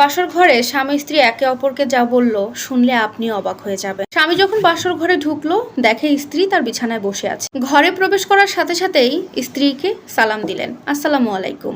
বাসর ঘরে স্বামী স্ত্রী একে অপরকে যা বলল শুনলে আপনি অবাক হয়ে যাবেন। স্বামী যখন বাসর ঘরে ঢুকলো, দেখে স্ত্রী তার বিছানায় বসে আছে। ঘরে প্রবেশ করার সাথে সাথেই স্ত্রীকে সালাম দিলেন। আসসালামু আলাইকুম।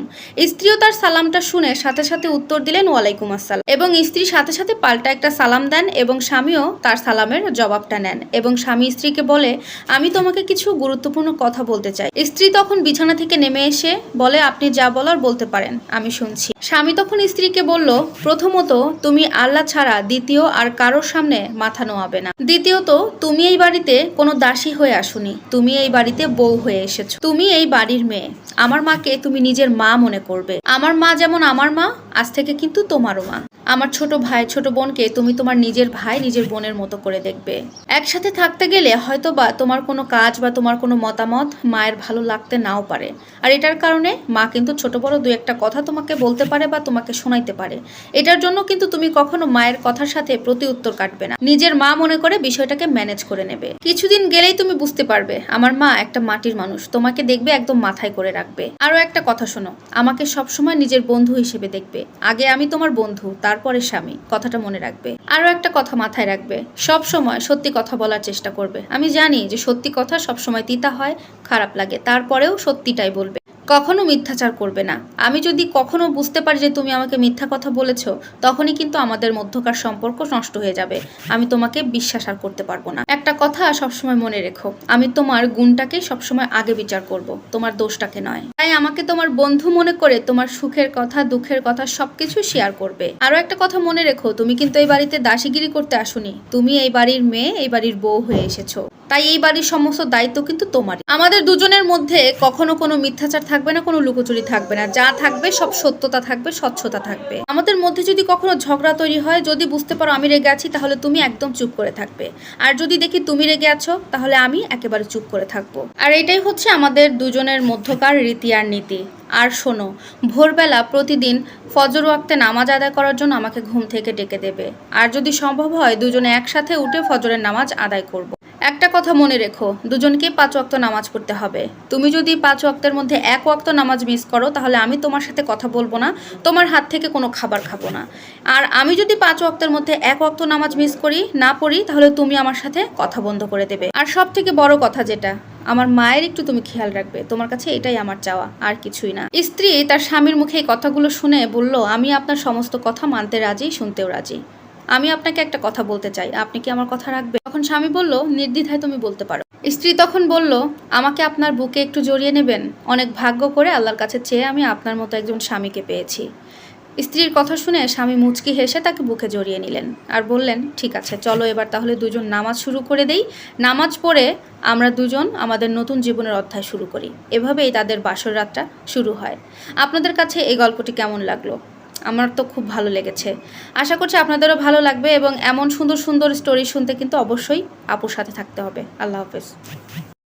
স্ত্রীও তার সালামটা শুনে সাথে সাথে উত্তর দিলেন, ওয়ালাইকুম আসসালাম। এবং স্ত্রী সাথে সাথে পাল্টা একটা সালাম দেন এবং স্বামীও তার সালামের জবাবটা নেন এবং স্বামী স্ত্রীকে বলে, আমি তোমাকে কিছু গুরুত্বপূর্ণ কথা বলতে চাই। স্ত্রী তখন বিছানা থেকে নেমে এসে বলে, আপনি যা বলার বলতে পারেন, আমি শুনছি। স্বামী তখন স্ত্রীকে বলল প্রথমত, তুমি আল্লাহ ছাড়া দ্বিতীয় আর কারোর সামনে মাথা নোয়াবে না। দ্বিতীয়ত, তুমি এই বাড়িতে কোনো দাসী হয়ে আসুনি। তুমি এই বাড়িতে বউ হয়ে এসেছ। তুমি এই বাড়ির মেয়ে। আমার মাকে তুমি নিজের মা মনে করবে। আমার মা যেমন আমার মা, আজ থেকে কিন্তু তোমারও মা। আমার ছোট ভাই, ছোট বোনকে তুমি তোমার নিজের ভাই, নিজের বোনের মতো করে দেখবে। একসাথে থাকতে গেলে হয়তো বা তোমার কোনো কাজ বা তোমার কোনো মতামত মায়ের ভালো লাগতে নাও পারে। আর এটার কারণে মা কিন্তু ছোট বড় দু একটা কথা তোমাকে বলতে পারে বা তোমাকে শোনাইতে পারে। এটার জন্য কিন্তু তুমি কখনো মায়ের কথার সাথে প্রতি উত্তর কাটবে না। নিজের মা মনে করে বিষয়টাকে ম্যানেজ করে নেবে। কিছুদিন গেলেই তুমি বুঝতে পারবে, আমার মা একটা মাটির মানুষ, তোমাকে দেখবে একদম মাথায় করে রাখবে। আরও একটা কথা শোনো, আমাকে সবসময় নিজের বন্ধু হিসেবে দেখবে। আগে আমি তোমার বন্ধু তারপরে স্বামী, কথাটা মনে রাখবে। আরও একটা কথা মাথায় রাখবে, সব সময় সত্যি কথা বলার চেষ্টা করবে। আমি জানি যে সত্যি কথা সবসময় তিতা হয়, খারাপ লাগে, তারপরেও সত্যিটাই বলবে। কখনো মিথ্যাচার করবে না। আমি যদি কখনো বুঝতে পারি যে তুমি আমাকে মিথ্যা কথা বলেছ, তখনই কিন্তু আমাদের মধ্যকার সম্পর্ক নষ্ট হয়ে যাবে। আমি তোমাকে বিশ্বাস আর করতে পারব না। একটা কথা সবসময় মনে রেখো, আমি তোমার গুণটাকে সবসময় আগে বিচার করব, তোমার দোষটাকে নয়। তাই আমাকে তোমার বন্ধু মনে করে তোমার সুখের কথা, দুঃখের কথা সবকিছু শেয়ার করবে। আরও একটা কথা মনে রেখো, তুমি কিন্তু এই বাড়িতে দাসীগিরি করতে আসুনি। তুমি এই বাড়ির মেয়ে, এই বাড়ির বউ হয়ে এসেছ। তাই এই বাড়ির সমস্ত দায়িত্ব কিন্তু তোমারই। আমাদের দুজনের মধ্যে কখনো কোনো মিথ্যাচার থাকবে না, কোনো লুকোচুরি থাকবে না। যা থাকবে সব সত্যতা থাকবে, স্বচ্ছতা থাকবে। আমাদের মধ্যে যদি কখনো ঝগড়া তৈরি হয়, যদি বুঝতে পারো আমি রেগে আছি, তাহলে তুমি একদম চুপ করে থাকবে। আর যদি দেখি তুমি রেগে আছো, তাহলে আমি একেবারে চুপ করে থাকব। আর এটাই হচ্ছে আমাদের দুজনের মধ্যকার রীতি আর নীতি। আর শোনো, ভোরবেলা প্রতিদিন ফজর ওয়াক্তে নামাজ আদায় করার জন্য আমাকে ঘুম থেকে ডেকে দেবে। আর যদি সম্ভব হয়, দুজনে একসাথে উঠে ফজরের নামাজ আদায় করব। একটা কথা মনে রেখো, দুজনকেই পাঁচ ওয়াক্ত নামাজ পড়তে হবে। তুমি যদি পাঁচ ওয়াক্তের মধ্যে এক ওয়াক্ত নামাজ মিস করো, তাহলে আমি তোমার সাথে কথা বলব না, তোমার হাত থেকে কোনো খাবার খাব না। আর আমি যদি পাঁচ ওয়াক্তের মধ্যে এক ওয়াক্ত নামাজ মিস করি, না পড়ি, তাহলে তুমি আমার সাথে কথা বন্ধ করে দেবে। আর সব থেকে বড় কথা যেটা, আমার মায়ের একটু তুমি খেয়াল রাখবে, তোমার কাছে এটাই আমার চাওয়া, আর কিছুই না। স্ত্রী তার স্বামীর মুখে এই কথাগুলো শুনে বলল, আমি আপনার সমস্ত কথা মানতে রাজি, শুনতেও রাজি। আমি আপনাকে একটা কথা বলতে চাই। আপনি কি আমার কথা রাখবেন? তখন স্বামী বলল, নির্দ্বিধায় তুমি বলতে পারো। স্ত্রী তখন বলল, আমাকে আপনার বুকে একটু জড়িয়ে নেবেন। অনেক ভাগ্য করে আল্লাহর কাছে চেয়ে আমি আপনার মতো একজন স্বামীকে পেয়েছি। স্ত্রীর কথা শুনে স্বামী মুচকি হেসে তাকে বুকে জড়িয়ে নিলেন আর বললেন, ঠিক আছে, চলো এবার তাহলে দুজন নামাজ শুরু করে দেই। নামাজ পড়ে আমরা দুজন আমাদের নতুন জীবনের অধ্যায় শুরু করি। এভাবেই তাদের বাসর রাতটা শুরু হয়। আপনাদের কাছে এই গল্পটি কেমন লাগল? আমার তো খুব ভালো লেগেছে। আশা করছি আপনাদেরও ভালো লাগবে এবং এমন সুন্দর সুন্দর স্টোরি শুনতে কিন্তু অবশ্যই আপুর সাথে থাকতে হবে। আল্লাহ হাফেজ।